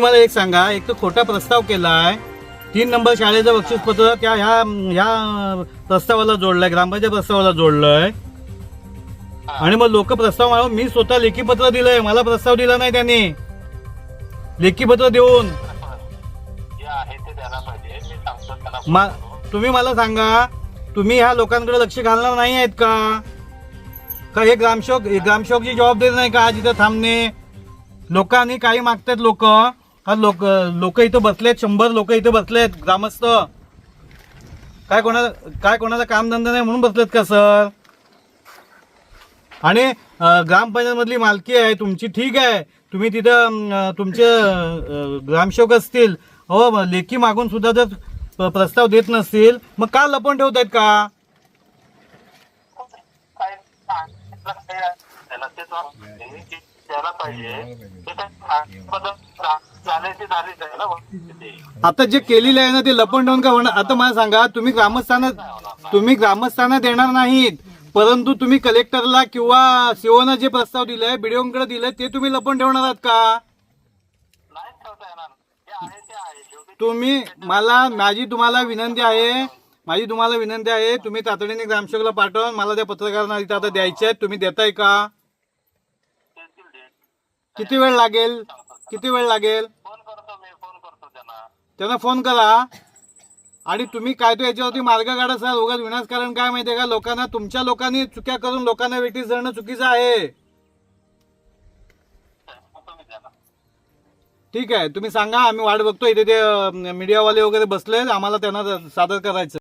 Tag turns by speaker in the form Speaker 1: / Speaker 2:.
Speaker 1: तुम्ही मला एक सांगा एक तर खोटा प्रस्ताव केलाय. तीन नंबर शाळेचं बक्षीसपत्र त्या ह्या ह्या प्रस्तावाला जोडलंय ग्रामपंचायत प्रस्तावाला जोडलंय. आणि मग लोक प्रस्ताव मागून मी स्वतः लेखी पत्र दिलंय मला प्रस्ताव दिला नाही त्यांनी. लेखी पत्र देऊन.
Speaker 2: मा
Speaker 1: तुम्ही मला सांगा तुम्ही ह्या लोकांकडे लक्ष घालणार नाही आहेत का? का हे ग्रामसेवक ग्रामसेवकची जबाबदारी नाही का आज इथं थांबणे? लोकांनी काही मागतात लोक. हा लोक लोक इथं बसलेत शंभर लोक इथं बसलेत ग्रामस्थ. काय कोणाला काय कोणाला कामधंदा नाही म्हणून बसलेत का सर? आणि ग्रामपंचायतमधली मालकी आहे तुमची ठीक आहे. तुम्ही तिथं तुमचे ग्रामसेवक असतील. हो लेखी मागून सुद्धा जर प्रस्ताव देत नसतील मग का लपवून ठेवतायत का?
Speaker 2: त्याला पाहिजे. झाले
Speaker 1: आता जे केलेलं आहे ना ते लपवून ठेवून का होणार? आता मला सांगा तुम्ही ग्रामस्थांना तुम्ही ग्रामस्थांना देणार नाहीत परंतु तुम्ही कलेक्टरला किंवा सीओनं जे प्रस्ताव दिलाय बीडीओकडे दिलंय ते तुम्ही लपवून ठेवणार आहात का? तुम्ही मला माझी तुम्हाला विनंती आहे माझी तुम्हाला विनंती आहे तुम्ही तातडीने ग्रामसेवकला पाठवा मला त्या पत्रकारांना इथं आता द्यायचे आहेत तुम्ही देताय का? किती वेळ लागेल? किती वेळ लागेल?
Speaker 2: फोन करतो मी फोन करतो त्यांना.
Speaker 1: त्यांना फोन करा. आणि तुम्ही काय तो याच्यावरती मार्ग काढा सर उगाच विनाशकारण काय माहितीये का? लोकांना तुमच्या लोकांनी चुक्या करून लोकांना वेटीस धरणं चुकीचं आहे. ठीक आहे तुम्ही सांगा आम्ही वाट बघतो. इथे ते मीडियावाले वगैरे बसले आम्हाला त्यांना सादर करायचं.